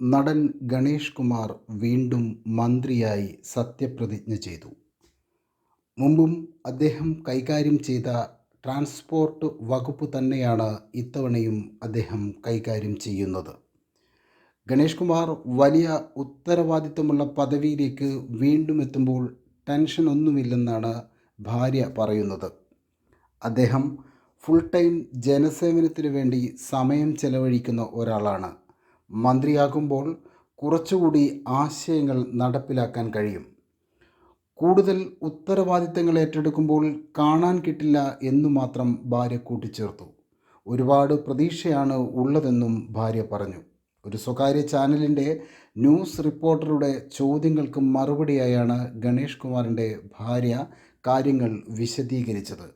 നടൻ ഗണേഷ് കുമാർ വീണ്ടും മന്ത്രിയായി സത്യപ്രതിജ്ഞ ചെയ്തു. മുമ്പും അദ്ദേഹം കൈകാര്യം ചെയ്ത ട്രാൻസ്പോർട്ട് വകുപ്പ് തന്നെയാണ് ഇത്തവണയും അദ്ദേഹം കൈകാര്യം ചെയ്യുന്നത്. ഗണേഷ് കുമാർ വലിയ ഉത്തരവാദിത്വമുള്ള പദവിയിലേക്ക് വീണ്ടും എത്തുമ്പോൾ ടെൻഷൻ ഒന്നുമില്ലെന്നാണ് ഭാര്യ പറയുന്നത്. അദ്ദേഹം ഫുൾ ടൈം ജനസേവനത്തിന് വേണ്ടി സമയം ചെലവഴിക്കുന്ന ഒരാളാണ്. മന്ത്രിയാകുമ്പോൾ കുറച്ചുകൂടി ആശയങ്ങൾ നടപ്പിലാക്കാൻ കഴിയും. കൂടുതൽ ഉത്തരവാദിത്തങ്ങൾ ഏറ്റെടുക്കുമ്പോൾ കാണാൻ കിട്ടില്ല എന്നു മാത്രം ഭാര്യ കൂട്ടിച്ചേർത്തു. ഒരുപാട് പ്രതീക്ഷയാണ് ഉള്ളതെന്നും ഭാര്യ പറഞ്ഞു. ഒരു സ്വകാര്യ ചാനലിന്റെ ന്യൂസ് റിപ്പോർട്ടറുടെ ചോദ്യങ്ങൾക്ക് മറുപടിയായാണ് ഗണേഷ് കുമാറിന്റെ ഭാര്യ കാര്യങ്ങൾ വിശദീകരിച്ചത്.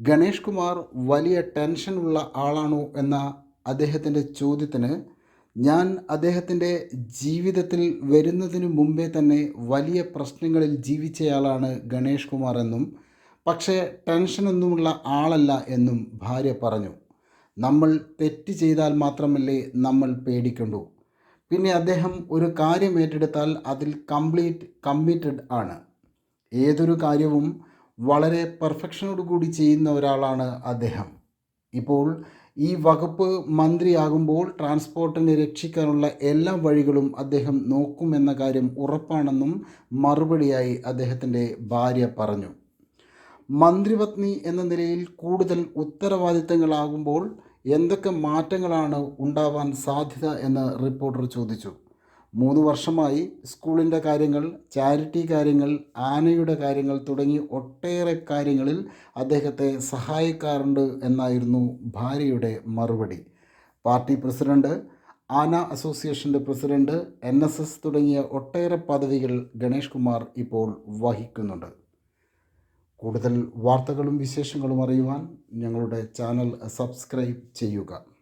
ഗണേഷ് കുമാർ വലിയ ടെൻഷനുള്ള ആളാണോ എന്ന അദ്ദേഹത്തിന്റെ ചോദ്യത്തിന് ഞാൻ അദ്ദേഹത്തിന്റെ ജീവിതത്തിൽ വരുന്നതിനു മുമ്പേ തന്നെ വലിയ പ്രശ്നങ്ങളിൽ ജീവിച്ചയാളാണ് ഗണേഷ് കുമാർ എന്നും പക്ഷേ ടെൻഷനൊന്നുമുള്ള ആളല്ല എന്നും ഭാര്യ പറഞ്ഞു. നമ്മൾ തെറ്റ് ചെയ്താൽ മാത്രമല്ലേ നമ്മൾ പേടിക്കണ്ടു. പിന്നെ അദ്ദേഹം ഒരു കാര്യം ഏറ്റെടുത്താൽ അതിൽ കംപ്ലീറ്റ് കമ്മിറ്റഡ് ആണ്. ഏതൊരു കാര്യവും വളരെ പെർഫെക്ഷനോട് കൂടി ചെയ്യുന്ന ഒരാളാണ് അദ്ദേഹം. ഇപ്പോൾ ഈ വകുപ്പ് മന്ത്രിയാകുമ്പോൾ ട്രാൻസ്പോർട്ടിനെ രക്ഷിക്കാനുള്ള എല്ലാ വഴികളും അദ്ദേഹം നോക്കുമെന്ന കാര്യം ഉറപ്പാണെന്നും മറുപടിയായി അദ്ദേഹത്തിന്റെ ഭാര്യ പറഞ്ഞു. മന്ത്രിപത്നി എന്ന നിലയിൽ കൂടുതൽ ഉത്തരവാദിത്തങ്ങളാകുമ്പോൾ എന്തൊക്കെ മാറ്റങ്ങളാണ് ഉണ്ടാവാൻ സാധ്യത എന്ന് റിപ്പോർട്ടർ ചോദിച്ചു. മൂന്ന് വർഷമായി സ്കൂളിന്റെ കാര്യങ്ങൾ ചാരിറ്റി കാര്യങ്ങൾ ആനയുടെ കാര്യങ്ങൾ തുടങ്ങി ഒട്ടേറെ കാര്യങ്ങളിൽ അദ്ദേഹത്തെ സഹായിക്കാറുണ്ട് എന്നായിരുന്നു ഭാര്യയുടെ മറുപടി. പാർട്ടി പ്രസിഡന്റ് ആന അസോസിയേഷന്റെ പ്രസിഡന്റ് എൻ എസ് എസ് തുടങ്ങിയ ഒട്ടേറെ പദവികൾ ഗണേഷ് കുമാർ ഇപ്പോൾ വഹിക്കുന്നുണ്ട്. കൂടുതൽ വാർത്തകളും വിശേഷങ്ങളും അറിയുവാൻ ഞങ്ങളുടെ ചാനൽ സബ്സ്ക്രൈബ് ചെയ്യുക.